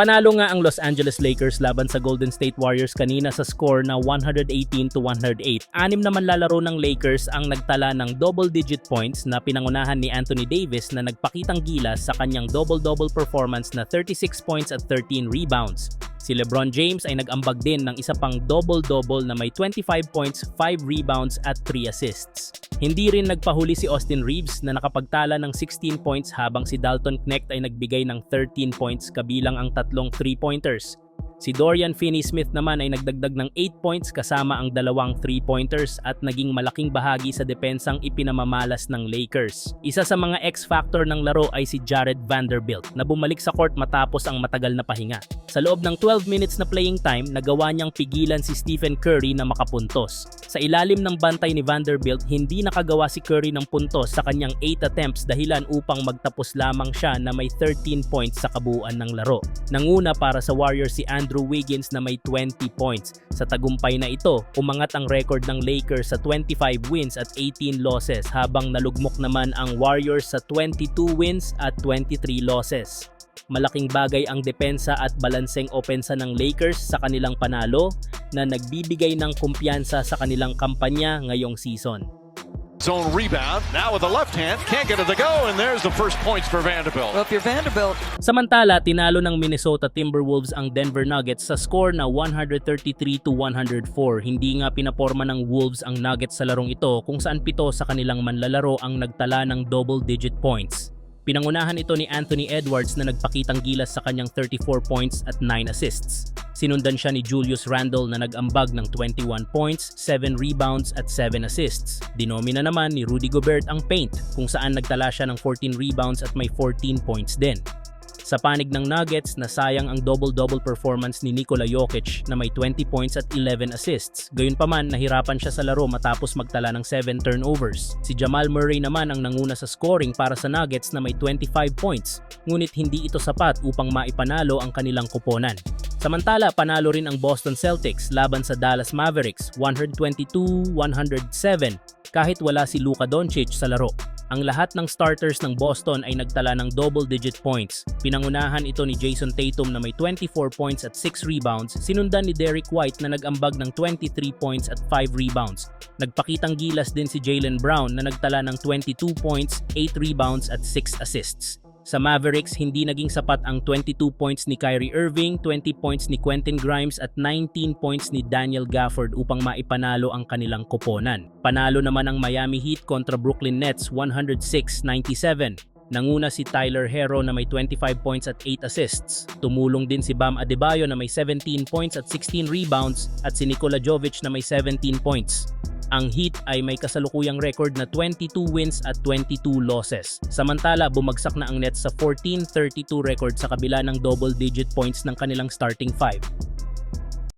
Panalo nga ang Los Angeles Lakers laban sa Golden State Warriors kanina sa score na 118 to 108. Anim naman lalaro ng Lakers ang nagtala ng double-digit points na pinangunahan ni Anthony Davis na nagpakitang gilas sa kanyang double-double performance na 36 points at 13 rebounds. Si LeBron James ay nag-ambag din ng isa pang double-double na may 25 points, 5 rebounds at 3 assists. Hindi rin nagpahuli si Austin Reeves na nakapagtala ng 16 points habang si Dalton Knecht ay nagbigay ng 13 points kabilang ang tatlong 3-pointers. Si Dorian Finney-Smith naman ay nagdagdag ng 8 points kasama ang dalawang 3-pointers at naging malaking bahagi sa depensang ipinamamalas ng Lakers. Isa sa mga X-factor ng laro ay si Jared Vanderbilt na bumalik sa court matapos ang matagal na pahinga. Sa loob ng 12 minutes na playing time, nagawa niyang pigilan si Stephen Curry na makapuntos. Sa ilalim ng bantay ni Vanderbilt, hindi nakagawa si Curry ng puntos sa kanyang 8 attempts dahilan upang magtapos lamang siya na may 13 points sa kabuuan ng laro. Nanguna para sa Warriors si Andrew Wiggins na may 20 points. Sa tagumpay na ito, umangat ang record ng Lakers sa 25 wins at 18 losses habang nalugmok naman ang Warriors sa 22 wins at 23 losses. Malaking bagay ang depensa at balanseng opensa ng Lakers sa kanilang panalo na nagbibigay ng kumpiyansa sa kanilang kampanya ngayong season. Zone rebound. Now with the left hand. Can't get it to go. And there's the first points for Vanderbilt. Well, if you're Vanderbilt, Samantala, tinalo ng Minnesota Timberwolves ang Denver Nuggets sa score na 133 to 104. Hindi nga pinaporma ng Wolves ang Nuggets sa larong ito kung saan pito sa kanilang manlalaro ang nagtala ng double-digit points. Pinangunahan ito ni Anthony Edwards na nagpakitang gilas sa kanyang 34 points at 9 assists. Sinundan siya ni Julius Randle na nag-ambag ng 21 points, 7 rebounds at 7 assists. Dinomina naman ni Rudy Gobert ang paint kung saan nagtala siya ng 14 rebounds at may 14 points din. Sa panig ng Nuggets, nasayang ang double-double performance ni Nikola Jokic na may 20 points at 11 assists. Gayunpaman, nahirapan siya sa laro matapos magtala ng 7 turnovers. Si Jamal Murray naman ang nanguna sa scoring para sa Nuggets na may 25 points, ngunit hindi ito sapat upang maipanalo ang kanilang kuponan. Samantala, panalo rin ang Boston Celtics laban sa Dallas Mavericks 122-107 kahit wala si Luka Doncic sa laro. Ang lahat ng starters ng Boston ay nagtala ng double-digit points. Pinangunahan ito ni Jason Tatum na may 24 points at 6 rebounds, sinundan ni Derrick White na nag-ambag ng 23 points at 5 rebounds. Nagpakitang gilas din si Jalen Brown na nagtala ng 22 points, 8 rebounds at 6 assists. Sa Mavericks, hindi naging sapat ang 22 points ni Kyrie Irving, 20 points ni Quentin Grimes at 19 points ni Daniel Gafford upang maipanalo ang kanilang koponan. Panalo naman ang Miami Heat kontra Brooklyn Nets 106-97. Nanguna si Tyler Hero na may 25 points at 8 assists. Tumulong din si Bam Adebayo na may 17 points at 16 rebounds at si Nikola Jovic na may 17 points. Ang Heat ay may kasalukuyang record na 22 wins at 22 losses. Samantala, bumagsak na ang Nets sa 14-32 record sa kabila ng double-digit points ng kanilang starting five.